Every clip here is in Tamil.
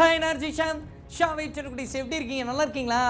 Hi energy Sham Sha wait எப்படி இருக்கீங்க நல்லா இருக்கீங்களா?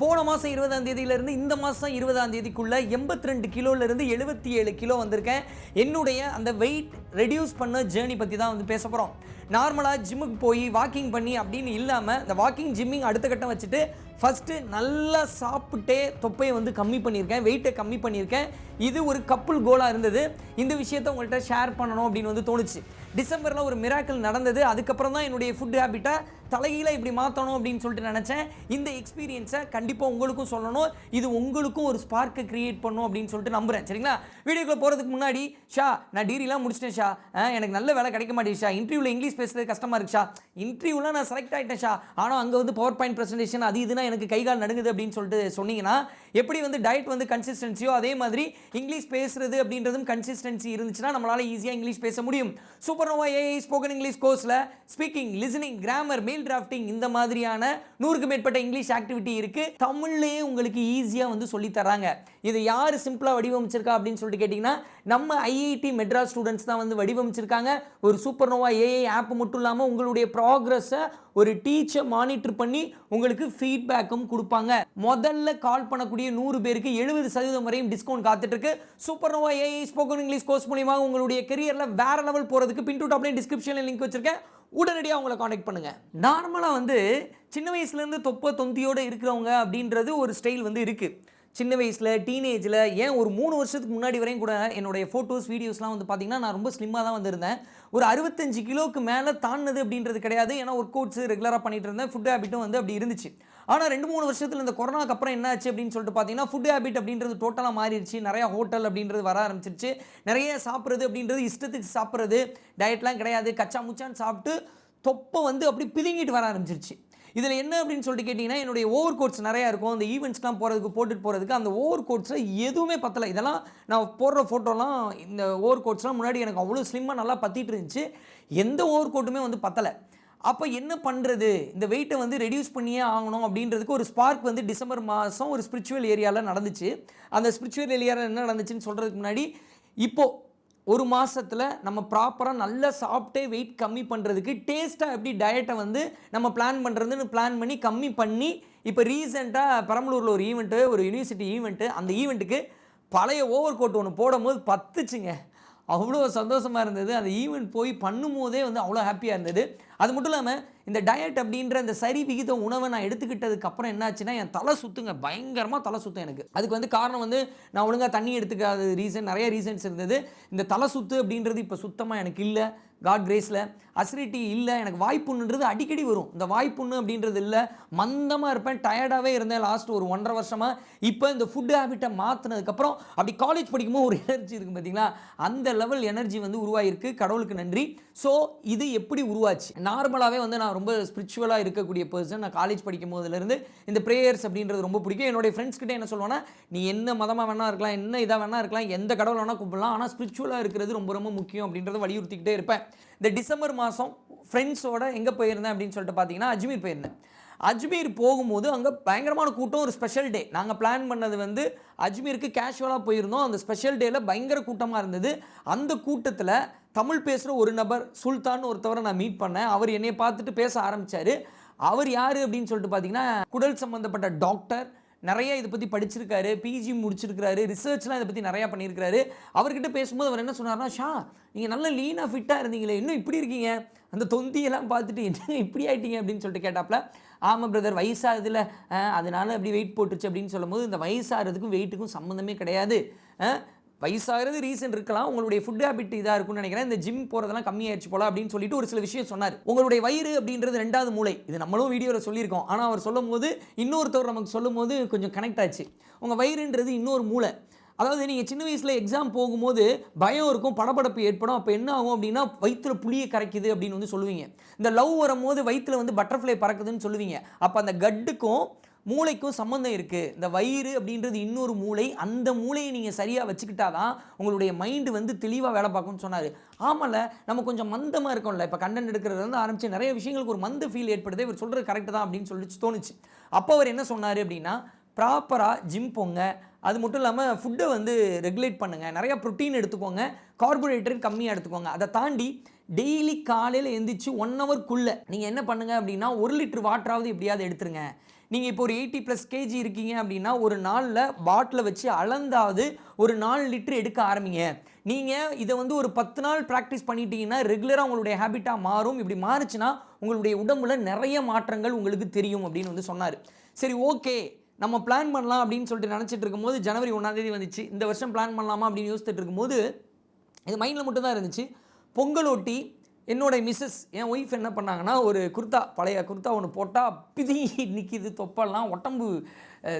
போன மாதம் இருபதாம் தேதியிலேருந்து இந்த மாதம் இருபதாம் தேதிக்குள்ளே எண்பத்தி ரெண்டு கிலோலேருந்து எழுபத்தி ஏழு கிலோ வந்திருக்கேன். என்னுடைய அந்த வெயிட் ரெடியூஸ் பண்ண ஜேர்னி பற்றி தான் வந்து பேச போகிறோம் நார்மலாக ஜிம்முக்கு போய் வாக்கிங் பண்ணி அப்படின்னு இல்லாமல் இந்த வாக்கிங் ஜிம்மிங் அடுத்த கட்டம் வச்சுட்டு ஃபஸ்ட்டு நல்லா சாப்பிட்டே தொப்பையை வந்து கம்மி பண்ணியிருக்கேன் வெயிட்டை கம்மி பண்ணியிருக்கேன். இது ஒரு கப்புள் கோலாக இருந்தது. இந்த விஷயத்தை உங்கள்கிட்ட ஷேர் பண்ணணும் அப்படின்னு வந்து தோணுச்சு. டிசம்பரில் ஒரு மிராக்கள் நடந்தது. அதுக்கப்புறம் தான் என்னுடைய ஃபுட் ஹேபிட்டை தலைகீழ இப்படி மாற்றணும் அப்படின்னு சொல்லிட்டு நினச்சேன். இந்த எக்ஸ்பீரியன்ஸை கண்டிப்பாக உங்களுக்கும் சொல்லணும். இது உங்களுக்கும் ஒரு ஸ்பார்க்கை கிரியேட் பண்ணும் அப்படின்னு சொல்லிட்டு நம்புகிறேன் சரிங்களா? வீடியோக்குள்ளே போகிறதுக்கு முன்னாடி ஷா நான் டிகிரிலாம் முடிச்சிட்டேன் ஷா. எனக்கு நல்ல வேலை கிடைக்க மாட்டேன் ஷா. இன்டர்வியூவில் இங்கிலீஷ் பேசுறது கஷ்டமாக இருக்கு ஷா. இன்டர்வியூலாம் நான் செலக்ட் ஆகிட்டேன் ஷா. ஆனால் அங்கே வந்து பவர் பாயிண்ட் ப்ரெசன்டேஷன் அது இதுனா எனக்கு கை கால் நடுங்குது அப்படின்னு சொல்லிட்டு சொன்னீங்கன்னா எப்படி வந்து டயட் வந்து கன்சிஸ்டன்சியோ அதே மாதிரி இங்கிலீஷ் பேசுறது அப்படின்றதும் கன்சிஸ்டன்சி இருந்துச்சுன்னா நம்மளால ஈஸியாக இங்கிலீஷ் பேச முடியும். Super nova AI spoken English கோர்ஸில் speaking listening grammar mail drafting இந்த மாதிரியான நூறுக்கு மேற்பட்ட இங்கிலீஷ் ஆக்டிவிட்டி இருக்கு. தமிழ்லேயே உங்களுக்கு ஈஸியாக வந்து சொல்லி தராங்க. இதை யார் சிம்பிளாக வடிவமைச்சிருக்கா அப்படின்னு சொல்லிட்டு கேட்டிங்கன்னா நம்ம ஐஐடி மெட்ராஸ் ஸ்டூடெண்ட்ஸ் தான் வந்து வடிவமைச்சிருக்காங்க. ஒரு சூப்பர் நோவா ஏஐ ஆப் மட்டும் இல்லாமல் உங்களுடைய ப்ராக்ரஸை ஒரு டீச்சர் மானிட்டர் பண்ணி உங்களுக்கு ஃபீட்பேக்கும் கொடுப்பாங்க. முதல்ல கால் பண்ணக்கூடிய நூறு பேருக்கு எழுபது சதவீதம் வரையும் டிஸ்கவுண்ட் காத்துட்டு super nova AI spoken English course மூலியமாக உங்களுடைய கெரியரில் வேற லெவல் போகிறதுக்கு பின் டு டாப்லேயும் டிஸ்கிரிப்ஷனில் லிங்க் வச்சிருக்கேன். உடனடியாக அவங்கள காண்டாக்ட் பண்ணுங்க. நார்மலாக வந்து சின்ன வயசுலேருந்து தொப்பை தொந்தியோடு இருக்கிறவங்க அப்படின்றது ஒரு ஸ்டைல் வந்து இருக்குது சின்ன வயசில் டீனேஜில் ஏன் ஒரு மூணு வருஷத்துக்கு முன்னாடி வரையும் கூட என்னுடைய ஃபோட்டோஸ் வீடியோஸ்லாம் வந்து பார்த்தீங்கன்னா நான் ரொம்ப ஸ்லிம்மாக தான் வந்திருந்தேன். ஒரு அறுபத்தஞ்சு கிலோவுக்கு மேலே தாண்டினது அப்படின்றது கிடையாது. ஏன்னா ஒர்க் அவுட்ஸ் ரெகுலராக பண்ணிட்டு இருந்தேன். ஃபுட் ஹேபிட்டும் வந்து அப்படி இருந்துச்சு. ஆனால் ரெண்டு மூணு வருஷத்தில் இந்த கொரோனாக்கு அப்புறம் என்ன ஆச்சு அப்படின்னு சொல்லிட்டு பார்த்தீங்கன்னா ஃபுட் ஹேபிட் அப்படின்றது டோட்டலாக மாறிடுச்சு. நிறையா ஹோட்டல் அப்படின்றது வர ஆரம்பிச்சிருச்சு. நிறைய சாப்பிட்றது அப்படின்றது இஷ்டத்துக்கு சாப்பிட்றது. டயட்லாம் கிடையாது. கச்சா முச்சான்னு சாப்பிட்டு தொப்பை வந்து அப்படி பிதுங்கிட்டு வர ஆரம்பிச்சிருச்சு. இதில் என்ன அப்படின்னு சொல்லிட்டு கேட்டிங்கன்னா என்னுடைய ஓவர் கோட்ஸ் நிறையா இருக்கும். அந்த ஈவெண்ட்ஸ்லாம் போகிறதுக்கு போட்டுட்டு போகிறதுக்கு அந்த ஓவர் கோட்ஸில் எதுவுமே பத்தலை. இதெல்லாம் நான் போடுற ஃபோட்டோலாம் இந்த ஓவர் கோட்ஸ்லாம் முன்னாடி எனக்கு அவ்வளோ ஸ்லிம்மாக நல்லா பற்றிட்டு இருந்துச்சு. எந்த ஓவர் கோட்டுமே வந்து பத்தலை. அப்போ என்ன பண்ணுறது இந்த வெயிட்டை வந்து ரெடியூஸ் பண்ணியே ஆகணும் அப்படின்றதுக்கு ஒரு ஸ்பார்க் வந்து டிசம்பர் மாதம் ஒரு ஸ்பிரிச்சுவல் ஏரியாவில் நடந்துச்சு. அந்த ஸ்பிரிச்சுவல் ஏரியாவில் என்ன நடந்துச்சுன்னு சொல்கிறதுக்கு முன்னாடி இப்போது ஒரு மாதத்தில் நம்ம ப்ராப்பராக நல்லா சாப்பிட்டே வெயிட் கம்மி பண்ணுறதுக்கு டேஸ்ட்டாக எப்படி டயட்டை வந்து நம்ம பிளான் பண்ணுறதுன்னு பிளான் பண்ணி கம்மி பண்ணி இப்போ ரீசெண்டாக பெரம்பலூரில் ஒரு ஈவெண்ட்டு ஒரு யூனிவர்சிட்டி ஈவெண்ட்டு அந்த ஈவெண்ட்டுக்கு பழைய ஓவர் கோட் ஒன்று போடும்போது பத்துச்சுங்க. அவ்வளோ சந்தோஷமாக இருந்தது. அந்த ஈவெண்ட் போய் பண்ணும்போதே வந்து அவ்வளோ ஹாப்பியாக இருந்தது. அது மட்டும் இல்லாமல் இந்த டயட் அப்படின்ற அந்த சரி விகித உணவை நான் எடுத்துக்கிட்டதுக்கு அப்புறம் என்னாச்சுன்னா என் தலை சுத்துங்க. பயங்கரமாக தலை சுத்தம் எனக்கு. அதுக்கு வந்து காரணம் வந்து நான் ஒழுங்காக தண்ணி எடுத்துக்காத ரீசன் நிறைய ரீசன்ஸ் இருந்தது. இந்த தலை சுத்து அப்படின்றது இப்போ சுத்தமாக எனக்கு இல்லை. காட் கிரேஸில் அசிடிட்டி இல்லை எனக்கு வாய்ப்புண்ணுன்றது அடிக்கடி வரும். இந்த வாய்ப்புண்ணு அப்படின்றது இல்லை. மந்தமாக இருப்பேன் டயர்டாகவே இருந்தேன் லாஸ்ட் ஒரு ஒன்றரை வருஷமாக இப்போ இந்த ஃபுட் ஹேபிட்டை மாற்றினதுக்கப்புறம் அப்படி காலேஜ் படிக்கும்போது ஒரு எனர்ஜி இருக்கும் பார்த்தீங்களா அந்த லெவல் எனர்ஜி வந்து உருவாயிருக்கு. கடவுளுக்கு நன்றி. ஸோ இது எப்படி உருவாச்சு? நார்மலாகவே வந்து நான் ரொம்ப ஸ்பிரிச்சுவலாக இருக்கக்கூடிய பர்சன் நான் காலேஜ் படிக்கும் போதுலேருந்து இந்த ப்ரேயர்ஸ் அப்படின்றது ரொம்ப பிடிக்கும். என்னுடைய ஃப்ரெண்ட்ஸ் கிட்டே என்ன சொல்லுவேன்னா நீ என்ன மதமாக வேணா இருக்கலாம் என்ன இதாக வேணா இருக்கலாம் எந்த கடவுள் வேணால் கும்பிடலாம் ஆனால் ஸ்பிரிச்சுவலாக இருக்கிறது ரொம்ப ரொம்ப முக்கியம் அப்படின்றத வலியுறுத்திக்கிட்டே இருப்பேன். இந்த டிசம்பர் மாதம் ஃப்ரெண்ட்ஸோட எங்கே போயிருந்தேன் அப்படின்னு சொல்லிட்டு பார்த்தீங்கன்னா அஜ்மீர் போயிருந்தேன். அஜ்மீர் போகும்போது அங்கே பயங்கரமான கூட்டம் ஒரு ஸ்பெஷல் டே நாங்கள் பிளான் பண்ணது வந்து அஜ்மீருக்கு கேஷுவலாக போயிருந்தோம். அந்த ஸ்பெஷல் டேயில் பயங்கர கூட்டமாக இருந்தது. அந்த கூட்டத்தில் தமிழ் பேசுகிற ஒரு நபர் சுல்தான் ஒருத்தவரை நான் மீட் பண்ணேன். அவர் என்னை பார்த்துட்டு பேச ஆரம்பித்தார் அவர் யார் அப்படின்னு சொல்லிட்டு பார்த்தீங்கன்னா குடல் சம்மந்தப்பட்ட டாக்டர் நிறைய இதை பற்றி படிச்சிருக்காரு பிஜி முடிச்சிருக்காரு ரிசர்ச்லாம் இதை பற்றி நிறையா பண்ணியிருக்காரு அவர்கிட்ட பேசும்போது அவர் என்ன சொன்னார்னா ஷா நீங்கள் நல்ல லீனாக ஃபிட்டாக இருந்தீங்களே இன்னும் இப்படி இருக்கீங்க? அந்த தொந்தியெல்லாம் பார்த்துட்டு என்ன இப்படி ஆகிட்டீங்க அப்படின்னு சொல்லிட்டு கேட்டாப்ல. ஆமாம் பிரதர் வயசாகுதுல அதனால் அதனால அப்படி வெயிட் போட்டுருச்சு அப்படின்னு சொல்லும்போது இந்த வயசாகிறதுக்கும் வெயிட்டுக்கும் சம்மந்தமே கிடையாது. வயசாகிறது ரீசன் இருக்கலாம். உங்களுடைய ஃபுட் ஹேபிட் இதாக இருக்கும்னு நினைக்கிறேன். இந்த ஜிம் போகிறதெல்லாம் கம்மியாயிடுச்சு போல அப்படின்னு சொல்லிட்டு ஒரு சில விஷயம் சொன்னார். உங்களுடைய வயிறு அப்படின்றது ரெண்டாவது மூளை. இது நம்மளும் வீடியோவில் சொல்லியிருக்கோம். ஆனால் அவர் சொல்லும் போது இன்னொருத்தவர் நமக்கு சொல்லும் போது கொஞ்சம் கனெக்ட் ஆச்சு. உங்கள் வயிறுன்றது இன்னொரு மூளை. அதாவது நீங்கள் சின்ன வயசில் எக்ஸாம் போகும்போது பயம் இருக்கும் படபடப்பு ஏற்படும். அப்போ என்ன ஆகும் அப்படின்னா வயிற்றுல புளியை கரைக்குது அப்படின்னு வந்து சொல்லுவீங்க. இந்த லவ் வரும்போது வயிற்றுல வந்து பட்டர்ஃப்ளை பறக்குதுன்னு சொல்லுவீங்க. அப்போ அந்த கட்டுக்கும் மூளைக்கும் சம்மந்தம் இருக்குது இந்த வயிறு அப்படின்றது இன்னொரு மூளை. அந்த மூளையை நீங்கள் சரியாக வச்சுக்கிட்டாதான் உங்களுடைய மைண்டு வந்து தெளிவாக வேலை பார்க்கும்னு சொன்னார். ஆமாம்ல நம்ம கொஞ்சம் மந்தமாக இருக்கோம்ல. இப்போ கண்டென்ட் எடுக்கிறது வந்து ஆரம்பித்து நிறைய விஷயங்களுக்கு ஒரு மந்த ஃபீல் ஏற்படுது. இவர் சொல்கிறது கரெக்டு தான் அப்படின்னு சொல்லி தோணுச்சு. அப்போ அவர் என்ன சொன்னார் அப்படின்னா ப்ராப்பராக ஜிம் போங்க. அது மட்டும் இல்லாமல் ஃபுட்டை வந்து ரெகுலேட் பண்ணுங்கள் நிறையா ப்ரோட்டீன் எடுத்துக்கோங்க. கார்போஹைட்ரேட் கம்மியாக எடுத்துக்கோங்க. அதை தாண்டி டெய்லி காலையில் எந்திரிச்சு ஒன் ஹவர்க்குள்ளே நீங்கள் என்ன பண்ணுங்க அப்படின்னா ஒரு லிட்டர் வாட்டராவது எப்படியாவது எடுத்துருங்க. நீங்கள் இப்போ ஒரு எயிட்டி ப்ளஸ் கேஜி இருக்கீங்க அப்படின்னா ஒரு நாளில் பாட்டிலை வச்சு அளந்தாவது ஒரு நாலு லிட்டர் எடுக்க ஆரம்பிங்க. நீங்கள் இதை வந்து ஒரு பத்து நாள் ப்ராக்டிஸ் பண்ணிட்டீங்கன்னா ரெகுலராக உங்களுடைய ஹேபிட்டாக மாறும். இப்படி மாறுச்சுன்னா உங்களுடைய உடம்புல நிறைய மாற்றங்கள் உங்களுக்கு தெரியும் அப்படின்னு வந்து சொன்னார். சரி ஓகே நம்ம பிளான் பண்ணலாம் அப்படின்னு சொல்லிட்டு நினச்சிட்டு இருக்கும்போது ஜனவரி ஒன்றாந்தேதி வந்துச்சு. இந்த வருஷம் பிளான் பண்ணலாமா அப்படின்னு யோசிச்சுட்டு இருக்கும்போது இது மைண்டில் மட்டும் தான் இருந்துச்சு. பொங்கல் ஒட்டி என்னோடய மிஸ்ஸஸ் என் ஒய்ஃப் என்ன பண்ணாங்கன்னா ஒரு குர்தா பழைய குர்தா ஒன்று போட்டால் பிதி நிற்கிது தொப்பெல்லாம் உடம்பு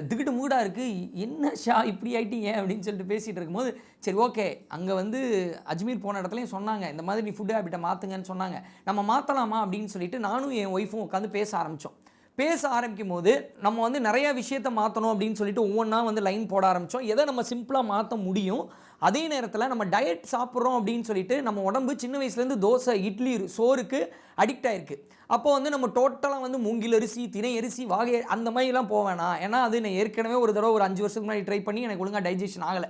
திகிட்டு மூடாக இருக்குது என்ன ஷா இப்படி ஆகிட்டீங்க அப்படின்னு சொல்லிட்டு பேசிகிட்டு இருக்கும்போது சரி ஓகே அங்கே வந்து அஜ்மீர் போன இடத்துலையும் சொன்னாங்க இந்த மாதிரி நீ ஃபுட் ஹேபிட்டை மாற்றுங்கன்னு சொன்னாங்க. நம்ம மாற்றலாமா அப்படின்னு சொல்லிட்டு நானும் என் ஒய்ஃபும் உட்காந்து பேச ஆரம்பித்தோம் பேச ஆரம்பிக்கும் போது நம்ம வந்து நிறைய விஷயத்த மாற்றணும் அப்படின்னு சொல்லிட்டு ஒவ்வொன்றா வந்து லைன் போட ஆரம்பித்தோம் எதை நம்ம சிம்பிளாக மாற்ற முடியும்? அதே நேரத்தில் நம்ம டயட் சாப்பிட்றோம் அப்படின்னு சொல்லிட்டு நம்ம உடம்பு சின்ன வயசுலேருந்து தோசை இட்லி சோறுக்கு அடிக்ட் ஆகிருக்கு அப்போ வந்து நம்ம டோட்டலாக வந்து மூங்கில் அரிசி திணை அரிசி வாகை அந்த மாதிரிலாம் போவேணா ஏன்னா அது நான் ஏற்கனவே ஒரு தடவை ஒரு அஞ்சு வருஷத்துக்கு முன்னாடி ட்ரை பண்ணி எனக்கு ஒழுங்காக டைஜஷன் ஆகலை.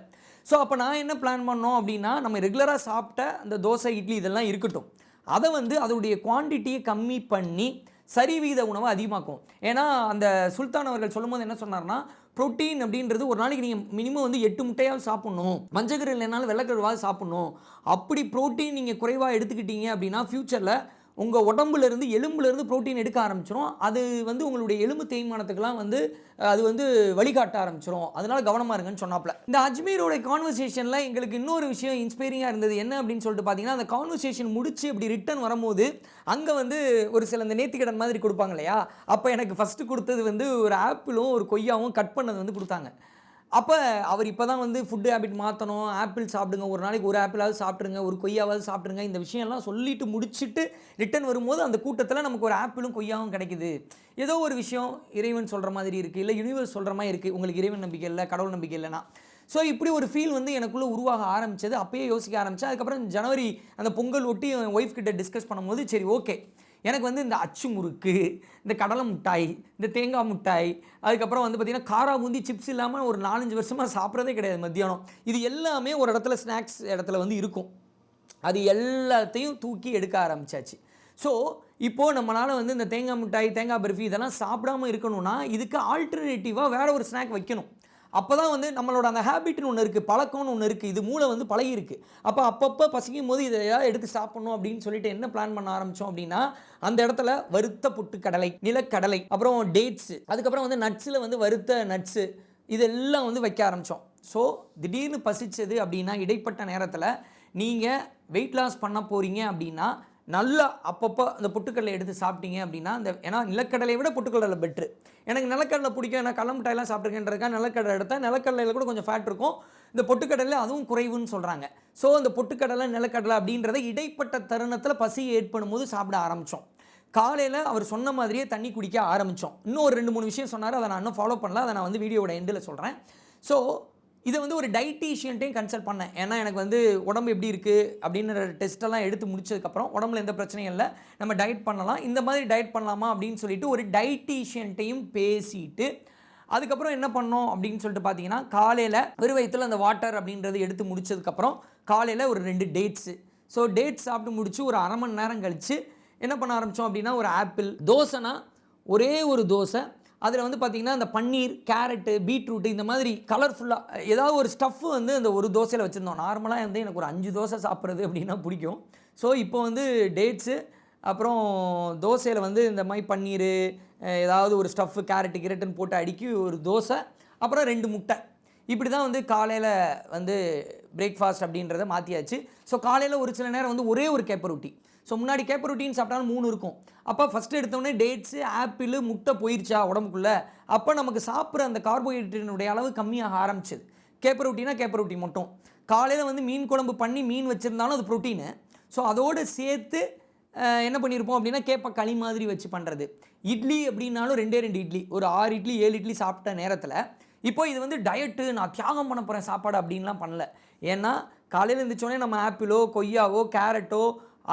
ஸோ அப்போ நான் என்ன பிளான் பண்ணோம் அப்படின்னா நம்ம ரெகுலராக சாப்பிட்ட அந்த தோசை இட்லி இதெல்லாம் இருக்கட்டும். அதை வந்து அதோடைய குவான்டிட்டியை கம்மி பண்ணி சரி வீத உணவை அதிகமாக்கும். ஏன்னா அந்த சுல்தான் அவர்கள் சொல்லும்போது என்ன சொன்னார்னா புரோட்டீன் அப்படின்றது ஒரு நாளைக்கு நீங்கள் மினிமம் வந்து எட்டு முட்டையாவது சாப்பிட்ணும். மஞ்சக்கரு இல்லைனாலும் வெள்ளக்கருவாவது சாப்பிட்ணும். அப்படி புரோட்டீன் நீங்கள் குறைவாக எடுத்துக்கிட்டீங்க அப்படின்னா ஃப்யூச்சரில் உங்கள் உடம்புலேருந்து எலும்புலேருந்து புரோட்டீன் எடுக்க ஆரம்பிச்சிரும். அது வந்து உங்களுடைய எலும்பு தேய்மானத்துக்கெல்லாம் வந்து அது வந்து வழிகாட்ட ஆரம்பிச்சிரும். அதனால் கவனமாக இருங்கன்னு சொன்னாப்ல இந்த அஜ்மீரோட கான்வர்சேஷனில் எங்களுக்கு இன்னொரு விஷயம் இன்ஸ்பைரிங்காக இருந்தது. என்ன அப்படின்னு சொல்லிட்டு பார்த்தீங்கன்னா அந்த கான்வர்சேஷன் முடிச்சு இப்படி ரிட்டர்ன் வரும்போது அங்கே வந்து ஒரு சில இந்த நேத்திக்கடன் மாதிரி கொடுப்பாங்க இல்லையா? அப்போ எனக்கு ஃபஸ்ட்டு கொடுத்தது வந்து ஒரு ஆப்பிளும் ஒரு கொய்யாவும் கட் பண்ணது வந்து கொடுத்தாங்க. அப்போ அவர் இப்போ தான் வந்து ஃபுட்டு ஹேபிட் மாற்றணும் ஆப்பிள் சாப்பிடுங்க ஒரு நாளைக்கு ஒரு ஆப்பிளாவது சாப்பிட்ருங்க ஒரு கொய்யாவது சாப்பிட்ருங்க இந்த விஷயம்லாம் சொல்லிட்டு முடிச்சுட்டு ரிட்டன் வரும்போது அந்த கூட்டத்தில் நமக்கு ஒரு ஆப்பிளும் கொய்யாவும் கிடைக்குது. ஏதோ ஒரு விஷயம் இறைவன் சொல்கிற மாதிரி இருக்குது இல்லை யூனிவர்ஸ் சொல்கிற மாதிரி இருக்குது உங்களுக்கு இறைவன் நம்பிக்கை இல்லை கடவுள் நம்பிக்கை இல்லைன்னா. ஸோ இப்படி ஒரு ஃபீல் வந்து எனக்குள்ளே உருவாக ஆரம்பித்தது அப்போயே யோசிக்க ஆரம்பித்தேன் அதுக்கப்புறம் ஜனவரி அந்த பொங்கல் ஒட்டி என் ஒய்ஃப் கிட்ட டிஸ்கஸ் பண்ணும்போது சரி ஓகே எனக்கு வந்து இந்த அச்சு முறுக்கு இந்த கடலை மிட்டாய் இந்த தேங்காய் மிட்டாய் அதுக்கப்புறம் வந்து பார்த்திங்கன்னா காரா பூந்தி சிப்ஸ் இல்லாமல் ஒரு நாலஞ்சு வருஷமாக சாப்பிட்றதே கிடையாது மத்தியானம். இது எல்லாமே ஒரு இடத்துல ஸ்நாக்ஸ் இடத்துல வந்து இருக்கும். அது எல்லாத்தையும் தூக்கி எடுக்க ஆரம்பிச்சாச்சு. ஸோ இப்போது நம்மளால் வந்து இந்த தேங்காய் மிட்டாய் தேங்காய் பர்ஃபி இதெல்லாம் சாப்பிடாம இருக்கணும்னா இதுக்கு ஆல்டர்னேட்டிவாக வேறு ஒரு ஸ்நாக் வைக்கணும். அப்போ தான் வந்து நம்மளோட அந்த ஹேபிட்னு ஒன்று இருக்குது பழக்கம்னு ஒன்று இருக்குது இது மூளை வந்து பழகிருக்கு அப்போ அப்பப்போ பசிக்கும் போது இதை ஏதாவது எடுத்து சாப்பிடணும் அப்படின்னு சொல்லிட்டு என்ன பிளான் பண்ண ஆரம்பித்தோம் அப்படின்னா அந்த இடத்துல வறுத்த புட்டுக்கடலை நிலக்கடலை அப்புறம் டேட்ஸு அதுக்கப்புறம் வந்து நட்ஸில் வந்து வறுத்த நட்ஸு இதெல்லாம் வந்து வைக்க ஆரம்பித்தோம் ஸோ திடீர்னு பசிச்சது அப்படின்னா இடைப்பட்ட நேரத்தில் நீங்கள் வெயிட் லாஸ் பண்ண போகிறீங்க அப்படின்னா நல்லா அப்பப்போ அந்த பொட்டுக்கடலை எடுத்து சாப்பிட்டீங்க அப்படின்னா அந்த ஏன்னா நிலக்கடலையை விட பொட்டுக்கடலை பெட்ரு எனக்கு நிலக்கடலை பிடிக்கும் ஏன்னா கடல மிட்டாயெல்லாம் சாப்பிட்ருக்கேன்றதுக்காக நிலக்கடலை எடுத்தால் நிலக்கடலையில் கூட கொஞ்சம் ஃபேட் இருக்கும். இந்த பொட்டுக்கடலை அதுவும் குறைவுன்னு சொல்கிறாங்க ஸோ அந்த பொட்டுக்கடலை நிலக்கடலை அப்படின்றத இடைப்பட்ட தருணத்தில் பசி ஏற்படும் போது சாப்பிட ஆரம்பித்தோம் காலையில் அவர் சொன்ன மாதிரியே தண்ணி குடிக்க ஆரம்பித்தோம் இன்னும் ஒரு ரெண்டு மூணு விஷயம் சொன்னார். அதை நான் இன்னும் ஃபாலோ பண்ணல. அதை நான் வந்து வீடியோட எண்டில் சொல்கிறேன் ஸோ இதை வந்து ஒரு டைட்டீஷியன்ட்டையும் கன்சல்ட் பண்ணேன். ஏன்னா எனக்கு வந்து உடம்பு எப்படி இருக்குது அப்படின்ற டெஸ்ட்டெல்லாம் எடுத்து முடிச்சதுக்கப்புறம் உடம்புல எந்த பிரச்சனையும் இல்லை. நம்ம டயட் பண்ணலாம். இந்த மாதிரி டயட் பண்ணலாமா அப்படின்னு சொல்லிட்டு ஒரு டைட்டீஷியன்ட்டையும் பேசிட்டு அதுக்கப்புறம் என்ன பண்ணோம் அப்படின்னு சொல்லிட்டு பார்த்தீங்கன்னா காலையில் வெறும் அந்த வாட்டர் அப்படின்றது எடுத்து முடிச்சதுக்கப்புறம் காலையில் ஒரு ரெண்டு டேட்ஸு ஸோ டேட்ஸ் சாப்பிட்டு முடிச்சு ஒரு அரை மணி நேரம் கழித்து என்ன பண்ண ஆரம்பித்தோம் அப்படின்னா ஒரு ஆப்பிள் தோசைனா ஒரே ஒரு தோசை அதில் வந்து பார்த்திங்கன்னா அந்த பன்னீர் கேரட்டு பீட்ரூட்டு இந்த மாதிரி கலர்ஃபுல்லாக ஏதாவது ஒரு ஸ்டஃப் வந்து அந்த ஒரு தோசையில் வச்சுருந்தோம். நார்மலாக வந்து எனக்கு ஒரு அஞ்சு தோசை சாப்பிட்றது அப்படின்னா பிடிக்கும். ஸோ இப்போ வந்து டேட்ஸு அப்புறம் தோசையில் வந்து இந்த மாதிரி பன்னீர் ஏதாவது ஒரு ஸ்டஃப்பு கேரட்டு கிரட்டுன்னு போட்டு அடுக்கி ஒரு தோசை அப்புறம் ரெண்டு முட்டை. இப்படி தான் வந்து காலையில் வந்து பிரேக்ஃபாஸ்ட் அப்படின்றத மாற்றியாச்சு ஸோ காலையில் ஒரு சில நேரம் வந்து ஒரே ஒரு கேப்பர் ரொட்டி ஸோ முன்னாடி கேப்பர் ரொட்டின்னு சாப்பிட்டாலும் மூணு இருக்கும். அப்போ ஃபஸ்ட்டு எடுத்தோடனே டேட்ஸு ஆப்பிள் முட்டை போயிருச்சா உடம்புக்குள்ளே? அப்போ நமக்கு சாப்பிட்ற அந்த கார்போஹைட்ரேட்டினுடைய அளவு கம்மியாக ஆரம்பிச்சது. கேப்பர் ரொட்டினா கேப்பர் ரொட்டி மட்டும். காலையில் வந்து மீன் குழம்பு பண்ணி மீன் வச்சுருந்தாலும் அது ப்ரோட்டீனு ஸோ அதோடு சேர்த்து என்ன பண்ணியிருப்போம் அப்படின்னா கேப்ப களி மாதிரி வச்சு பண்ணுறது இட்லி அப்படின்னாலும் ரெண்டே ரெண்டு இட்லி. ஒரு ஆறு இட்லி ஏழு இட்லி சாப்பிட்ட நேரத்தில் இப்போ இது வந்து டயட்டு நான் தியாகம் பண்ண போகிறேன் சாப்பாடு அப்படின்லாம் பண்ணல. ஏன்னா காலையில் இருந்துச்சோடனே நம்ம ஆப்பிளோ கொய்யாவோ கேரட்டோ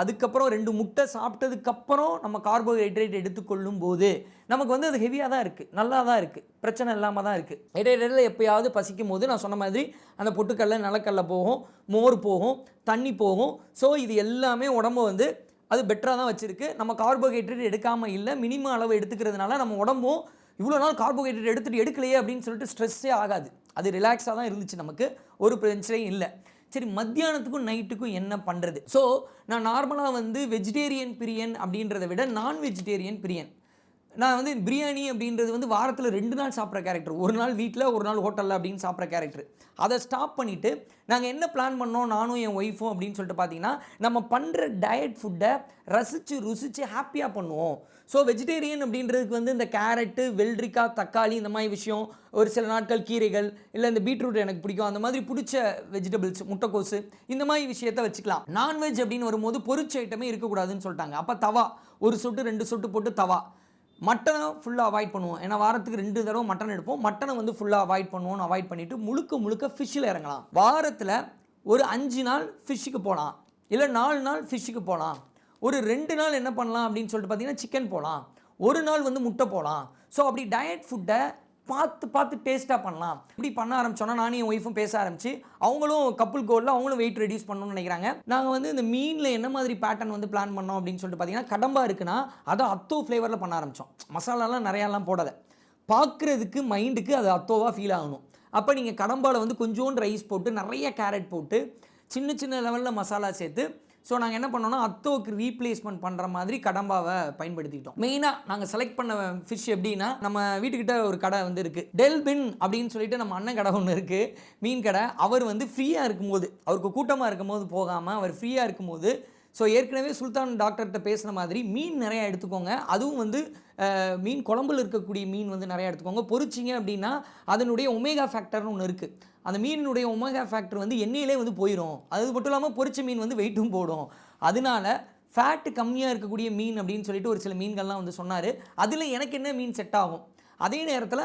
அதுக்கப்புறம் ரெண்டு முட்டை சாப்பிட்டதுக்கப்புறம் நம்ம கார்போஹைட்ரேட் எடுத்துக்கொள்ளும் போது நமக்கு வந்து அது ஹெவியாக தான் இருக்குது நல்லா தான் இருக்குது பிரச்சனை இல்லாமல் தான் இருக்குது இடையிடையில் எப்பயாவது பசிக்கும் போது நான் சொன்ன மாதிரி அந்த பொட்டுக்கடல நிலக்கடலை போகும் மோர் போகும் தண்ணி போகும். ஸோ இது எல்லாமே உடம்பு வந்து அது பெட்டராக தான் வச்சுருக்கு. நம்ம கார்போஹைட்ரேட் எடுக்காமல் இல்லை மினிமம் அளவு எடுத்துக்கிறதுனால நம்ம உடம்பும் இவ்வளோ நாள் கார்போஹைட்ரேட் எடுத்துகிட்டு எடுக்கலையே அப்படின்னு சொல்லிட்டு ஸ்ட்ரெஸ்ஸே ஆகாது. அது ரிலாக்ஸாக தான் இருந்துச்சு நமக்கு. ஒரு பிரச்சனையும் இல்லை. சரி மத்தியானத்துக்கும் நைட்டுக்கும் என்ன பண்ணுறது ஸோ நான் நார்மலாக வந்து வெஜிடேரியன் பிரியன் அப்படின்றத விட நான் வெஜிடேரியன் பிரியன். நான் வந்து பிரியாணி அப்படின்றது வந்து வாரத்தில் ரெண்டு நாள் சாப்பிட்ற கேரக்டர் ஒரு நாள் வீட்டில் ஒரு நாள் ஹோட்டலில் அப்படின்னு சாப்பிட்ற கேரக்டர் அதை ஸ்டாப் பண்ணிவிட்டு நாங்கள் என்ன பிளான் பண்ணோம்? நானும் என் ஒய்ஃபும் அப்படின்னு சொல்லிட்டு பார்த்தீங்கன்னா நம்ம பண்ணுற டயட் ஃபுட்டை ரசித்து ருசித்து ஹாப்பியாக பண்ணுவோம். ஸோ வெஜிடேரியன் அப்படின்றதுக்கு வந்து இந்த கேரட்டு வெள்ளரிக்காய் தக்காளி இந்த மாதிரி விஷயம் ஒரு சில நாட்கள் கீரைகள் இல்லை இந்த பீட்ரூட் எனக்கு பிடிக்கும். அந்த மாதிரி பிடிச்ச வெஜிடபிள்ஸ் முட்டைக்கோசு இந்த மாதிரி விஷயத்த வச்சுக்கலாம். நான்வெஜ் அப்படின்னு வரும்போது பொரிச்ச ஐட்டமே இருக்கக்கூடாதுன்னு சொல்லிட்டாங்க. அப்போ தவா ஒரு சொட்டு ரெண்டு சொட்டு போட்டு தவா. மட்டனை ஃபுல்லாக அவாய்ட் பண்ணுவோம். ஏன்னா வாரத்துக்கு ரெண்டு தடவை மட்டன் எடுப்போம். மட்டனை வந்து ஃபுல்லாக அவாய்ட் பண்ணுவோம்னு அவாய்ட் பண்ணிவிட்டு முழுக்க முழுக்க ஃபிஷ்ஷில் இறங்கலாம். வாரத்தில் ஒரு அஞ்சு நாள் ஃபிஷ்ஷுக்கு போகலாம் இல்லை நாலு நாள் ஃபிஷ்ஷுக்கு போகலாம் ஒரு ரெண்டு நாள் என்ன பண்ணலாம் அப்படின்னு சொல்லிட்டு பார்த்தீங்கன்னா சிக்கன் போகலாம் ஒரு நாள் வந்து முட்டை போகலாம் ஸோ அப்படி டயட் ஃபுட்டை பார்த்து பார்த்து டேஸ்ட்டாக பண்ணலாம். இப்படி பண்ண ஆரம்பிச்சோன்னா நானும் என் ஒய்ஃபும் பேச ஆரம்பிச்சு அவங்களும் கப்புள் கோலில் அவங்களும் வெயிட் ரெடியூஸ் பண்ணணும்னு நினைக்கிறாங்க. நாங்கள் வந்து இந்த மீனில் என்ன மாதிரி பேட்டர்ன் வந்து பிளான் பண்ணோம் அப்படின்னு சொல்லிட்டு பார்த்தீங்கன்னா கடம்பா இருக்குன்னா அதை அத்தோ ஃப்ளேவரில் பண்ண ஆரம்பித்தோம் மசாலாலாம் நிறையாலாம் போடாத பார்க்குறதுக்கு மைண்டுக்கு அது அத்தோவாக ஃபீல் ஆகணும். அப்போ நீங்கள் கடம்பாவில் வந்து கொஞ்சோண்டு ரைஸ் போட்டு நிறைய கேரட் போட்டு சின்ன சின்ன லெவலில் மசாலா சேர்த்து ஸோ நாங்கள் என்ன பண்ணோம்னா அத்தோவுக்கு ரீப்ளேஸ்மெண்ட் பண்ணுற மாதிரி கடம்பாவை பயன்படுத்திக்கிட்டோம். மெயினாக நாங்கள் செலக்ட் பண்ண ஃபிஷ் எப்படின்னா நம்ம வீட்டுக்கிட்ட ஒரு கடை வந்து இருக்குது டெல்பின் அப்படின்னு சொல்லிட்டு நம்ம அண்ணன் கடை ஒன்று இருக்குது மீன் கடை. அவர் வந்து ஃப்ரீயாக இருக்கும்போது அவருக்கு கூட்டமாக இருக்கும்போது போகாமல் அவர் ஃப்ரீயாக இருக்கும்போது ஸோ ஏற்கனவே சுல்தான் டாக்டர்கிட்ட பேசின மாதிரி மீன் நிறையா எடுத்துக்கோங்க. அதுவும் வந்து மீன் குழம்புல இருக்கக்கூடிய மீன் வந்து நிறையா எடுத்துக்கோங்க. பொரிச்சிங்க அப்படின்னா அதனுடைய ஒமேகா ஃபேக்டர்னு ஒன்று இருக்குது அந்த மீனினுடைய ஒமேகா ஃபேக்டர் வந்து எண்ணெயிலே வந்து போயிடும் அது மட்டும் இல்லாமல் பொரிச்ச மீன் வந்து வெயிட்டும் போடும். அதனால ஃபேட்டு கம்மியாக இருக்கக்கூடிய மீன் அப்படின்னு சொல்லிட்டு ஒரு சில மீன்கள்லாம் வந்து சொன்னார். அதில் எனக்கு என்ன மீன் செட் ஆகும்? அதே நேரத்தில்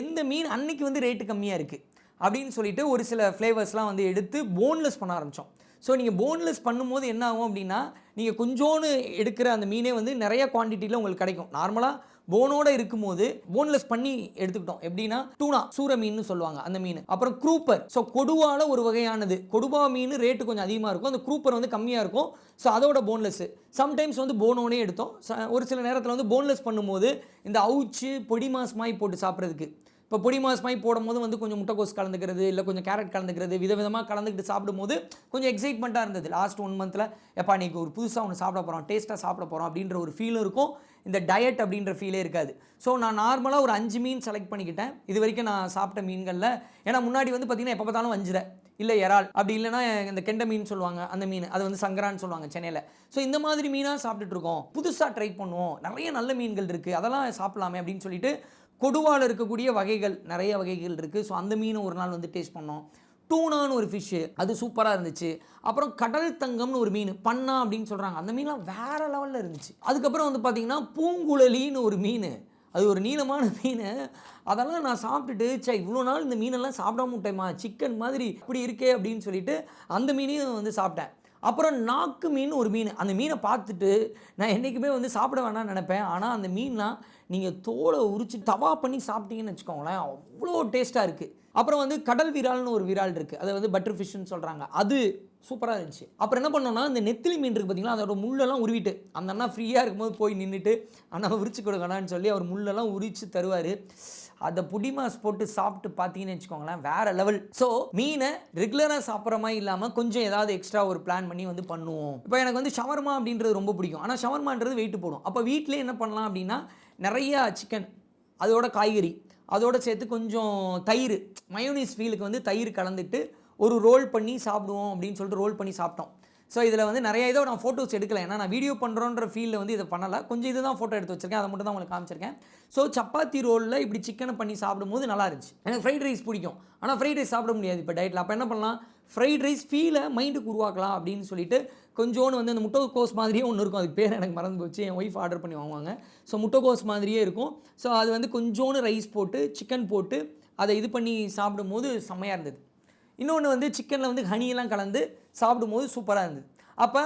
எந்த மீன் அன்னைக்கு வந்து ரேட்டு கம்மியாக இருக்குது அப்படின்னு சொல்லிட்டு ஒரு சில ஃப்ளேவர்ஸ்லாம் வந்து எடுத்து போன்லெஸ் பண்ண ஆரம்பித்தோம் ஸோ நீங்கள் போன்லெஸ் பண்ணும்போது என்ன ஆகும் அப்படின்னா நீங்கள் கொஞ்சோன்னு எடுக்கிற அந்த மீனே வந்து நிறையா குவான்டிட்டியில் உங்களுக்கு கிடைக்கும். நார்மலாக போனோட இருக்கும்போது போன்லெஸ் பண்ணி எடுத்துக்கிட்டோம். எப்படின்னா டூனா சூர மீன் சொல்லுவாங்க அந்த மீன். அப்புறம் குரூப்பர் ஸோ கொடுவால ஒரு வகையானது. கொடுவா மீன் ரேட்டு கொஞ்சம் அதிகமாக இருக்கும். அந்த குரூப்பர் வந்து கம்மியாக இருக்கும். ஸோ அதோட போன்லெஸ் சம்டைம்ஸ் வந்து போனோனே எடுத்தோம். ஒரு சில நேரத்தில் வந்து போன்லெஸ் பண்ணும்போது இந்த அவுச்சு பொடி மாஸ் மாதிரி போட்டு சாப்பிட்றதுக்கு. இப்போ பொடி மாஸ் மாதிரி போடும்போது வந்து கொஞ்சம் முட்டைக்கோஸ் கலந்துக்கிறது இல்லை கொஞ்சம் கேரட் கலந்துக்கிறது விதவிதமாக கலந்துக்கிட்டு சாப்பிடும்போது கொஞ்சம் எக்ஸைட்மெண்ட்டாக இருந்தது. லாஸ்ட் ஒன் மந்தில் எப்பா இன்னைக்கு ஒரு புதுசாக ஒன்று சாப்பிட போகிறோம் டேஸ்ட்டாக சாப்பிட போகிறோம் அப்படின்ற ஒரு ஃபீலும் இருக்கும். இந்த டயட் அப்படின்ற ஃபீலே இருக்காது. ஸோ நான் நார்மலாக ஒரு அஞ்சு மீன் செலக்ட் பண்ணிக்கிட்டேன். இது வரைக்கும் நான் சாப்பிட்ட மீன்களில் ஏன்னா முன்னாடி வந்து பார்த்தீங்கன்னா எப்போ பார்த்தாலும் வஞ்சிரை. இல்லை இறால். அப்படி இல்லைன்னா இந்த கெண்டை மீன் சொல்லுவாங்க அந்த மீன். அது வந்து சங்கரான்னு சொல்லுவாங்க சென்னையில். ஸோ இந்த மாதிரி மீனாக சாப்பிட்டுட்டு இருக்கோம். புதுசாக ட்ரை பண்ணுவோம். நிறைய நல்ல மீன்கள் இருக்குது அதெல்லாம் சாப்பிட்லாமே அப்படின்னு சொல்லிட்டு கொடுவால இருக்கக்கூடிய வகைகள் நிறைய வகைகள் இருக்குது ஸோ அந்த மீனும் ஒரு நாள் வந்து டேஸ்ட் பண்ணோம். டூனான்னு ஒரு ஃபிஷ்ஷு அது சூப்பராக இருந்துச்சு. அப்புறம் கடல் தங்கம்னு ஒரு மீன் பண்ணா அப்படின்னு சொல்கிறாங்க அந்த மீன்லாம் வேறு லெவலில் இருந்துச்சு. அதுக்கப்புறம் வந்து பார்த்திங்கன்னா பூங்குழலின்னு ஒரு மீன். அது ஒரு நீளமான மீன். அதெல்லாம் நான் சாப்பிட்டுட்டு சே இவ்வளோ நாள் இந்த மீனெல்லாம் சாப்பிடாம விட்டேம்மா சிக்கன் மாதிரி இப்படி இருக்கே அப்படின்னு சொல்லிட்டு அந்த மீனையும் வந்து சாப்பிட்டேன். அப்புறம் நாக்கு மீன் ஒரு மீன். அந்த மீனை பார்த்துட்டு நான் என்றைக்குமே வந்து சாப்பிட வேணாம்னு நினைப்பேன். ஆனால் அந்த மீன்லாம் நீங்கள் தோலை உரிச்சு தவா பண்ணி சாப்பிட்டீங்கன்னு வச்சுக்கோங்களேன் அவ்வளோ டேஸ்ட்டாக இருக்குது அப்புறம் வந்து கடல் விரால்னு ஒரு விரால் இருக்குது அதை வந்து பட்டர் ஃபிஷ்னு சொல்கிறாங்க அது சூப்பராக இருந்துச்சு. அப்புறம் என்ன பண்ணோம்னா இந்த நெத்திலி மீன் இருக்குது பார்த்தீங்களா அதோட முள்ளெல்லாம் உருவிட்டு அந்த அண்ணா ஃப்ரீயாக இருக்கும்போது போய் நின்றுட்டு அண்ணா உரிச்சு கொடுக்கணான்னு சொல்லி அவர் முள்ளெல்லாம் உரிச்சு தருவார். அதை புடிமாஸ் போட்டு சாப்பிட்டு பார்த்தீங்கன்னு வச்சுக்கோங்களேன் வேறு லெவல். ஸோ மீனை ரெகுலராக சாப்பிட்ற மாதிரி இல்லாமல் கொஞ்சம் ஏதாவது எக்ஸ்ட்ரா ஒரு பிளான் பண்ணி வந்து பண்ணுவோம். இப்போ எனக்கு வந்து ஷவர்மா அப்படின்றது ரொம்ப பிடிக்கும். ஆனால் ஷவர்மான்றது வெயிட் போடும். அப்போ வீட்டிலே என்ன பண்ணலாம் அப்படின்னா நிறையா சிக்கன் அதோட காய்கறி அதோட சேர்த்து கொஞ்சம் தயிர் மயோனிஸ் ஃபீலுக்கு வந்து தயிர் கலந்துட்டு ஒரு ரோல் பண்ணி சாப்பிடுவோம் அப்படின்னு சொல்லிட்டு ரோல் பண்ணி சாப்பிட்டோம். ஸோ இதில் வந்து நிறைய இதோ நான் ஃபோட்டோஸ் எடுக்கல. ஏன்னா நான் வீடியோ பண்ணுறோன்ற ஃபீலில் வந்து இதை பண்ணலை. கொஞ்சம் இதுதான் ஃபோட்டோ எடுத்து வச்சிருக்கேன். அதை மட்டும் தான் உங்களுக்கு காமிச்சிருக்கேன். ஸோ சப்பாத்தி ரோலில் இப்படி சிக்கனை பண்ணி சாப்பிடும்போது நல்லா இருந்துச்சு. எனக்கு ஃப்ரைட் ரைஸ் பிடிக்கும். ஆனால் ஃப்ரைட் ரைஸ் சாப்பிட முடியாது இப்போ டயட்டில் அப்போ என்ன பண்ணலாம்? ஃப்ரைட் ரைஸ் ஃபீலை மைண்டுக்கு உருவாக்கலாம் அப்படின்னு சொல்லிட்டு கொஞ்சோண்டு வந்து அந்த முட்டைக்கோஸ் மாதிரியே ஒன்று இருக்கும். அதுக்கு பேர் எனக்கு மறந்து போச்சு. என் ஒய்ஃப் ஆர்டர் பண்ணி வாங்குவாங்க. ஸோ முட்டைக்கோஸ் மாதிரியே இருக்கும். ஸோ அது வந்து கொஞ்சோண்டு ரைஸ் போட்டு சிக்கன் போட்டு அதை இது பண்ணி சாப்பிடும்போது செம்மையாக இருந்தது. இன்னொன்று வந்து சிக்கனில் வந்து ஹனியெல்லாம் கலந்து சாப்பிடும்போது சூப்பராக இருந்தது. அப்போ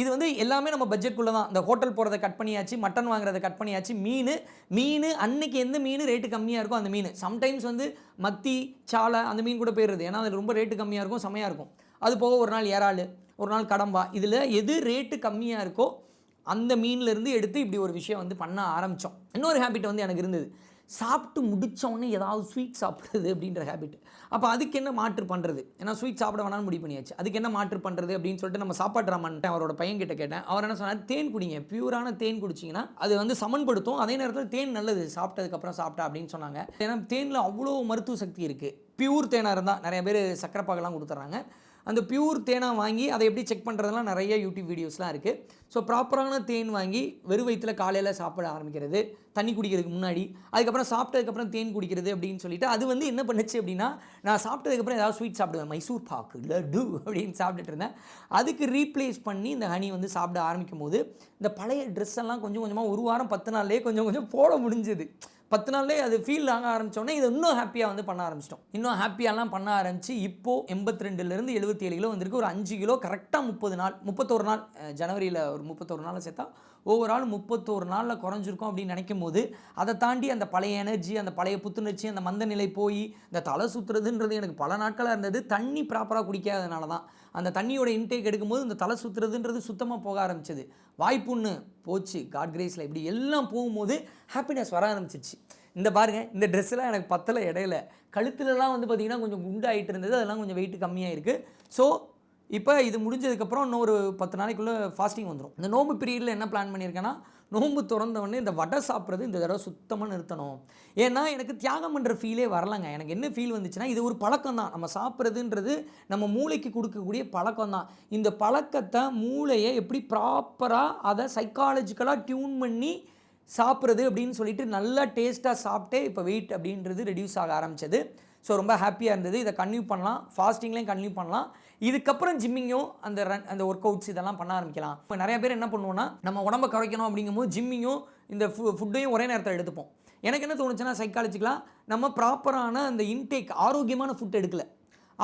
இது வந்து எல்லாமே நம்ம பட்ஜெட்குள்ளே தான். இந்த ஹோட்டல் போகிறத கட் பண்ணியாச்சு மட்டன் வாங்குறத கட் பண்ணியாச்சு மீன் மீன் அன்னைக்கு எந்த மீன் ரேட்டு கம்மியாக இருக்கோ அந்த மீன். சம்டைம்ஸ் வந்து மத்தி சாலை அந்த மீன் கூட போயிடுது ஏன்னா அது ரொம்ப ரேட்டு கம்மியாக இருக்கும் செம்மையாக இருக்கும். அது போக ஒரு நாள் ஏறாள் ஒரு நாள் கடம்பா. இதில் எது ரேட்டு கம்மியாக இருக்கோ அந்த மீன்லேருந்து எடுத்து இப்படி ஒரு விஷயம் வந்து பண்ண ஆரம்பித்தோம் இன்னொரு ஹேபிட் வந்து எனக்கு இருந்தது. சாப்பிட்டு முடித்தோன்னே ஏதாவது ஸ்வீட் சாப்பிட்றது அப்படின்ற ஹேபிட் அப்போ அதுக்கு என்ன மாற்று பண்ணுறது ஏன்னா ஸ்வீட் சாப்பிட வேணாம்னு முடிவு பண்ணியாச்சு. அதுக்கு என்ன மாற்று பண்ணுறது அப்படின்னு சொல்லிட்டு நம்ம சாப்பாட்டு ராமன்ட்டேன் அவரோட பையன் கிட்ட கேட்டேன். அவர் என்ன சொன்னார்? தேன் குடிங்க. பியூரான தேன் குடிச்சிங்கன்னா அது வந்து சமன்படுத்தும். அதே நேரத்தில் தேன் நல்லது. சாப்பிட்டதுக்கப்புறம் சாப்பிட்டா அப்படின்னு சொன்னாங்க. ஏன்னா தேனில் அவ்வளோ மருத்துவ சக்தி இருக்குது பியூர் தேனாக இருந்தால் நிறைய பேர் சக்கரை பாகெல்லாம் கொடுத்துட்றாங்க அந்த பியூர் தேனாக வாங்கி அதை எப்படி செக் பண்ணுறதுலாம் நிறைய யூடியூப் வீடியோஸ்லாம் இருக்குது ஸோ ப்ராப்பரான தேன் வாங்கி வெறும் வயிற்றுல காலையில் சாப்பிட ஆரம்பிக்கிறது. தண்ணி குடிக்கிறதுக்கு முன்னாடி அதுக்கப்புறம் சாப்பிட்டதுக்கப்புறம் தேன் குடிக்கிறது அப்படின்னு சொல்லிட்டு அது வந்து என்ன பண்ணுச்சு அப்படின்னா நான் சாப்பிட்டதுக்கப்புறம் ஏதாவது ஸ்வீட் சாப்பிடுவேன். மைசூர் பாக்கு லட்டு அப்படின்னு சாப்பிட்டுட்டு இருந்தேன். அதுக்கு ரீப்ளேஸ் பண்ணி இந்த ஹனி வந்து சாப்பிட ஆரம்பிக்கும் போது இந்த பழைய ட்ரெஸ் எல்லாம் கொஞ்சம் கொஞ்சமாக ஒரு வாரம் பத்து நாள்லேயே கொஞ்சம் கொஞ்சம் போட முடிஞ்சது. பத்து நாள்லேயே அது ஃபீல் ஆக ஆரம்பித்தோடனே இதை இன்னும் ஹாப்பியாக வந்து பண்ண ஆரம்பிச்சிட்டோம். இன்னும் ஹாப்பியாலாம் பண்ண ஆரம்பிச்சு இப்போது எண்பத்தி ரெண்டுலேருந்து எழுபத்தி ஏழு கிலோ வந்திருக்கு. ஒரு அஞ்சு கிலோ கரெக்டாக முப்பது நாள் முப்பத்தோரு நாள் ஜனவரியில் ஒரு முப்பத்தோரு நாளில் சேர்த்தா ஒவ்வொரு ஆள் முப்பத்தோரு நாளில் குறைஞ்சிருக்கும் அப்படின்னு நினைக்கும் போது அதை தாண்டி அந்த பழைய எனர்ஜி அந்த பழைய புத்துணர்ச்சி அந்த மந்த நிலை போய் இந்த தலை சுற்றுறதுன்றது எனக்கு பல நாட்களாக இருந்தது. தண்ணி ப்ராப்பராக குடிக்காதனால தான். அந்த தண்ணியோட இன்டேக் எடுக்கும்போது இந்த தலை சுற்றுறதுன்றது சுத்தமாக போக ஆரம்பிச்சது. வாய்ப்புண்ணு போச்சு. காட் கிரேஸில் இப்படி எல்லாம் போகும்போது ஹாப்பினஸ் வர ஆரம்பிச்சிச்சு. இந்த பாருங்க இந்த ட்ரெஸ்ஸெலாம் எனக்கு பத்தல இடையில. கழுத்துலலாம் வந்து பார்த்திங்கன்னா கொஞ்சம் குண்டாயிட்டு இருந்தது. அதெல்லாம் கொஞ்சம் வெயிட் கம்மியாக இருக்குது ஸோ இப்போ இது முடிஞ்சதுக்கப்புறம் இன்னொரு பத்து நாளைக்குள்ளே ஃபாஸ்டிங் வந்துடும் இந்த நோம்பு பீரியடில் என்ன பிளான் பண்ணியிருக்கேன்னா நோம்பு திறந்தவொடனே இந்த வடை சாப்பிட்றது இந்த தடவை சுத்தமாக நிறுத்தணும். ஏன்னா எனக்கு தியாகம் பண்ணுற ஃபீலே வரலங்க. எனக்கு என்ன ஃபீல் வந்துச்சுன்னா இது ஒரு பழக்கம் தான் நம்ம சாப்பிட்றதுன்றது நம்ம மூளைக்கு கொடுக்கக்கூடிய பழக்கம் தான் இந்த பழக்கத்தை மூளையை எப்படி ப்ராப்பராக அதை சைக்காலஜிக்கலாக டியூன் பண்ணி சாப்பிட்றது அப்படின்னு சொல்லிட்டு நல்லா டேஸ்ட்டாக சாப்பிட்டே இப்போ வெயிட் அப்படின்றது ரெடியூஸ் ஆக ஆரம்பிச்சது. ஸோ ரொம்ப ஹாப்பியாக இருந்தது. இதை கன்டினியூ பண்ணலாம். ஃபாஸ்டிங்லேயும் கன்டினியூ பண்ணலாம். இதுக்கப்புறம் ஜிம்மிங்கும் அந்த ரன் அந்த ஒர்க் அவுட்ஸ் இதெல்லாம் பண்ண ஆரம்பிக்கலாம். இப்போ நிறைய பேர் என்ன பண்ணுவோம்னா நம்ம உடம்ப குறைக்கணும் அப்படிங்கும்போது ஜிம்மிங்கும் இந்த ஃபு ஃபுட்டையும் ஒரே நேரத்தில் எடுத்துப்போம். எனக்கு என்ன தோணுச்சுன்னா சைக்காலஜிக்கலாக நம்ம ப்ராப்பரான அந்த இன்டேக் ஆரோக்கியமான ஃபுட் எடுக்கல.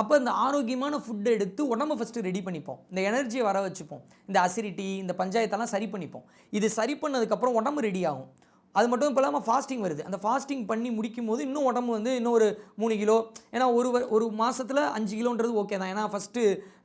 அப்போ இந்த ஆரோக்கியமான ஃபுட் எடுத்து உடம்பை ஃபஸ்ட்டு ரெடி பண்ணிப்போம். இந்த எனர்ஜியை வர வச்சுப்போம். இந்த அசிடிட்டி இந்த பஞ்சாயத்தெல்லாம் சரி பண்ணிப்போம். இது சரி பண்ணதுக்கப்புறம் உடம்பு ரெடி ஆகும். அது மட்டும் இப்போ இல்லாமல் ஃபாஸ்டிங் வருது. அந்த ஃபாஸ்டிங் பண்ணி முடிக்கும் போது இன்னும் உடம்பு வந்து இன்னும் ஒரு மூணு கிலோ ஏன்னா ஒரு வ- ஒரு மாதத்தில் அஞ்சு கிலோன்றது ஓகே தான். ஏன்னா ஃபஸ்ட்டு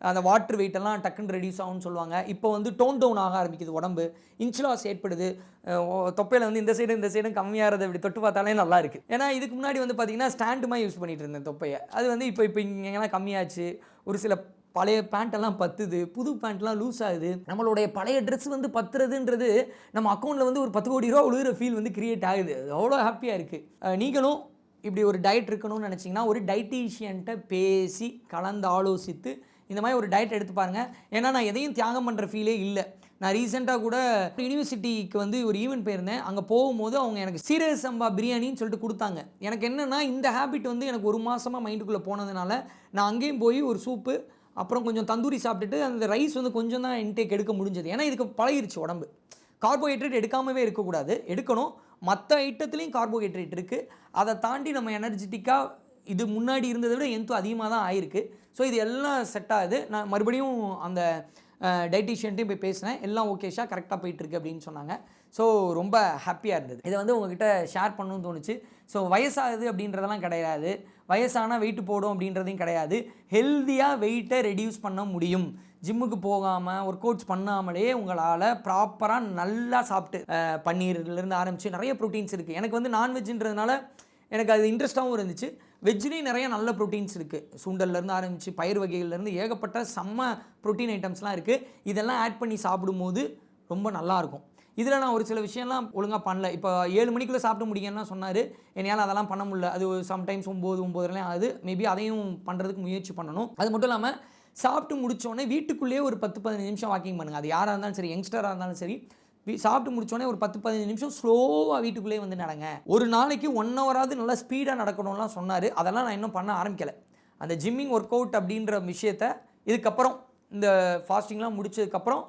அந்த வாட்டர் வெயிட்டெல்லாம் டக்குன்னு ரெடியூஸ் ஆகும்னு சொல்லுவாங்க. இப்போ வந்து டோன் டவுன் ஆக ஆரம்பிக்குது உடம்பு. இன்ச்சுலாஸ் ஏற்படுது. தொப்பையில் தொப்பையில வந்து இந்த சைடு இந்த சைடும் கம்மியாகிறது இப்படி தொட்டு பார்த்தாலே நல்லா இருக்குது ஏன்னா இதுக்கு முன்னாடி வந்து பார்த்திங்கன்னா ஸ்டாண்டுமாக யூஸ் பண்ணிகிட்டு இருந்தேன் தொப்பையை. அது வந்து இப்போ இப்போ இங்கெல்லாம் கம்மியாச்சு. ஒரு சில பழைய பேண்ட்டெல்லாம் பத்துது புது பேண்ட்லாம் லூஸ் ஆகுது நம்மளுடைய பழைய ட்ரெஸ் வந்து பத்துறதுன்றது நம்ம அக்கௌண்ட்டில் வந்து ஒரு பத்து கோடி ரூபா உழுகிற ஃபீல் வந்து கிரியேட் ஆகுது. அது அவ்வளோ ஹாப்பியாக இருக்குது நீங்களும் இப்படி ஒரு டயட் இருக்கணும்னு நினச்சிங்கன்னா ஒரு டயட்டீஷியன்ட்ட பேசி கலந்து ஆலோசித்து இந்த மாதிரி ஒரு டயட் எடுத்து பாருங்கள் ஏன்னா நான் எதையும் தியாகம் பண்ணுற ஃபீலே இல்லை. நான் ரீசெண்டாக கூட யூனிவர்சிட்டிக்கு வந்து ஒரு ஈவெண்ட் போயிருந்தேன். அங்கே போகும்போது அவங்க எனக்கு சீரக சம்பா பிரியாணின்னு சொல்லிட்டு கொடுத்தாங்க. எனக்கு என்னென்னா இந்த ஹேபிட் வந்து எனக்கு ஒரு மாதமாக மைண்டுக்குள்ளே போனதுனால நான் அங்கேயும் போய் ஒரு சூப்பு அப்புறம் கொஞ்சம் தந்தூரி சாப்பிட்டுட்டு அந்த ரைஸ் வந்து கொஞ்சம் தான் இன்டேக் எடுக்க முடிஞ்சது. ஏன்னா இதுக்கு பழகிருச்சு உடம்பு. கார்போஹைட்ரேட் எடுக்காமவே இருக்கக்கூடாது. எடுக்கணும். மற்ற ஐட்டத்துலேயும் கார்போஹைட்ரேட் இருக்குது அதை தாண்டி நம்ம எனர்ஜெட்டிக்காக இது முன்னாடி இருந்ததை விட எந்தோ அதிகமாக தான் ஆயிருக்கு. ஸோ இது எல்லாம் செட் ஆகுது. நான் மறுபடியும் அந்த டைட்டிஷியன்ட்டையும் போய் பேசினேன் எல்லாம் ஓகேஷா கரெக்டாக போயிட்டுருக்கு அப்படின்னு சொன்னாங்க. ஸோ ரொம்ப ஹாப்பியாக இருந்தது. இதை வந்து உங்ககிட்ட ஷேர் பண்ணணும்னு தோணுச்சு. ஸோ வயசாகுது அப்படின்றதெல்லாம் கிடையாது. வயசானால் வெயிட் போடும் அப்படின்றதையும் கிடையாது. ஹெல்த்தியாக வெயிட்டை ரெடியூஸ் பண்ண முடியும். ஜிம்முக்கு போகாமல் ஒர்க் அவுட்ஸ் பண்ணாமலே உங்களால் ப்ராப்பராக நல்லா சாப்பிட்டு பன்னீர்லேருந்து ஆரம்பித்து நிறைய ப்ரோட்டீன்ஸ் இருக்குது எனக்கு வந்து நான்வெஜ்ன்றதுனால எனக்கு அது இன்ட்ரெஸ்ட்டாகவும் இருந்துச்சு. வெஜ்லேயும் நிறைய நல்ல ப்ரோட்டீன்ஸ் இருக்குது சுண்டல்லேருந்து ஆரம்பித்து பயிர் வகைகள்லேருந்து ஏகப்பட்ட செம்ம ப்ரோட்டீன் ஐட்டம்ஸ்லாம் இருக்குது இதெல்லாம் ஆட் பண்ணி சாப்பிடும்போது ரொம்ப நல்லாயிருக்கும் இதில் நான் ஒரு சில விஷயம்லாம் ஒழுங்காக பண்ணல. இப்போ ஏழு மணிக்குள்ளே சாப்பிட முடியும்னா சொன்னார். என்னால் அதெல்லாம் பண்ண முடியல. அது சம்டைம்ஸ் ஒம்பது ஒம்போதுலாம் ஆகுது. மேபி அதையும் பண்ணுறதுக்கு முயற்சி பண்ணணும். அது மட்டும் இல்லாமல் சாப்பிட்டு முடித்தோடனே வீட்டுக்குள்ளேயே ஒரு பத்து பதினஞ்சு நிமிஷம் வாக்கிங் பண்ணுங்கள் அது யாராக இருந்தாலும் சரி யங்ஸ்டராக இருந்தாலும் சரி. சாப்பிட்டு முடிச்சோடனே ஒரு பத்து பதினஞ்சு நிமிஷம் ஸ்லோவாக வீட்டுக்குள்ளேயே வந்து நடங்க. ஒரு நாளைக்கு ஒன் ஹவராவது நல்லா ஸ்பீடாக நடக்கணும்லாம் சொன்னார். அதெல்லாம் நான் இன்னும் பண்ண ஆரம்பிக்கலை. அந்த ஜிம்மிங் ஒர்க் அவுட் அப்படின்ற விஷயத்த இதுக்கப்புறம் இந்த ஃபாஸ்டிங்லாம் முடிச்சதுக்கப்புறம்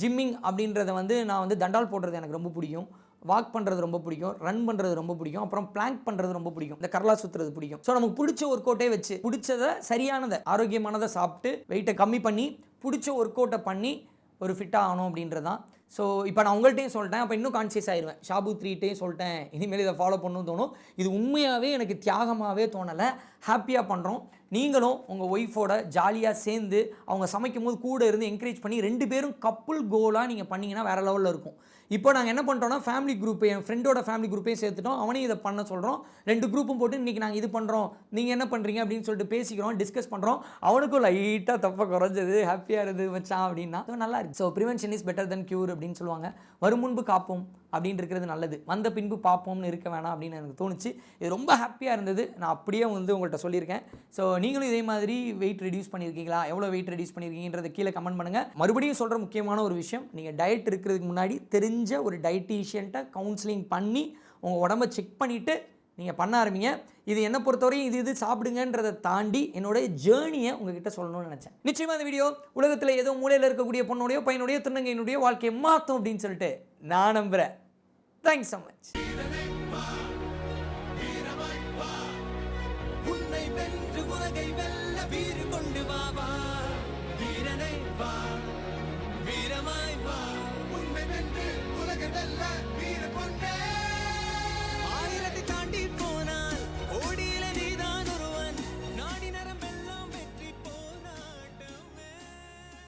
ஜிம்மிங் அப்படின்றத வந்து நான் வந்து தண்டால் போடுறது எனக்கு ரொம்ப பிடிக்கும். வாக் பண்ணுறது ரொம்ப பிடிக்கும். ரன் பண்ணுறது ரொம்ப பிடிக்கும். அப்புறம் பிளாங்க் பண்ணுறது ரொம்ப பிடிக்கும். இந்த கரலா சுற்றுறது பிடிக்கும். ஸோ நமக்கு பிடிச்ச ஒர்க் அவுட்டே வச்சு பிடிச்சதை சரியானதை ஆரோக்கியமானதை சாப்பிட்டு வெயிட்டை கம்மி பண்ணி பிடிச்ச ஒர்க் அவுட்டை பண்ணி ஒரு ஃபிட்டாக ஆகணும் அப்படின்றது தான் ஸோ இப்போ நான் உங்கள்கிட்டையும் சொல்லிட்டேன் அப்போ இன்னும் கான்சியஸ் ஆயிடுவேன் ஷாபு த்ரீட்டையும் சொல்லிட்டேன். இனிமேல் இதை ஃபாலோ பண்ணணும்னு தோணும். இது உண்மையாகவே எனக்கு தியாகமாகவே தோணலை. ஹாப்பியாக பண்ணுறோம் நீங்களும் உங்கள் ஒய்ஃபோட ஜாலியாக சேர்ந்து அவங்க சமைக்கும் போது கூட இருந்து என்கரேஜ் பண்ணி ரெண்டு பேரும் கப்புள் கோலாக நீங்கள் பண்ணிங்கன்னா வேறு லெவலில் இருக்கும். இப்போ நாங்கள் என்ன பண்ணுறோம்னா ஃபேமிலி குரூப் என் ஃப்ரெண்டோட ஃபேமிலி குரூப்பையும் சேர்த்துட்டோம். அவனையும் இதை பண்ண சொல்கிறோம் ரெண்டு குரூப்பும் போட்டு இன்றைக்கி நாங்கள் இது பண்ணுறோம் நீங்கள் என்ன பண்ணுறீங்க அப்படின்னு சொல்லிட்டு பேசிக்கிறோம் டிஸ்கஸ் பண்ணுறோம் அவனுக்கும் லைட்டாக தப்பை குறைஞ்சது ஹாப்பியாக இருந்தது வச்சான் அப்படின்னா. அது நல்லா இருக்கு. So prevention is better than cure அப்படின்னு சொல்லுவாங்க. வரும் முன்பு காப்போம். அப்படின்னு இருக்கிறது நல்லது. வந்த பின்பு பார்ப்போம்னு இருக்க வேணாம் அப்படின்னு எனக்கு தோணுச்சு. இது ரொம்ப ஹாப்பியாக இருந்தது. நான் அப்படியே வந்து உங்கள்கிட்ட சொல்லியிருக்கேன். ஸோ நீங்களும் இதே மாதிரி வெயிட் ரெடியூஸ் பண்ணியிருக்கீங்களா? எவ்வளோ வெயிட் ரெடியூஸ் பண்ணியிருக்கீங்கன்றதை கீழே கமெண்ட் பண்ணுங்கள் மறுபடியும் சொல்கிற முக்கியமான ஒரு விஷயம் நீங்கள் டயட் இருக்கிறதுக்கு முன்னாடி தெரிஞ்ச ஒரு டயட்டீஷியன்ட்டை கவுன்சிலிங் பண்ணி உங்கள் உடம்ப செக் பண்ணிவிட்டு நீங்கள் பண்ண ஆரம்பிங்க. இது என்னை பொறுத்தவரையும் இது இது சாப்பிடுங்கன்றதை தாண்டி என்னுடைய ஜேர்னியை உங்ககிட்ட சொல்லணும்னு நினச்சேன். நிச்சயமாக இந்த வீடியோ உலகத்தில் ஏதோ மூலையில் இருக்கக்கூடிய பொண்ணுடைய பையனுடைய திருநங்கையினுடைய வாழ்க்கையை மாற்றும் அப்படின்னு சொல்லிட்டு நான் நம்புகிறேன் தேங்க்ஸ் ஸோ மச்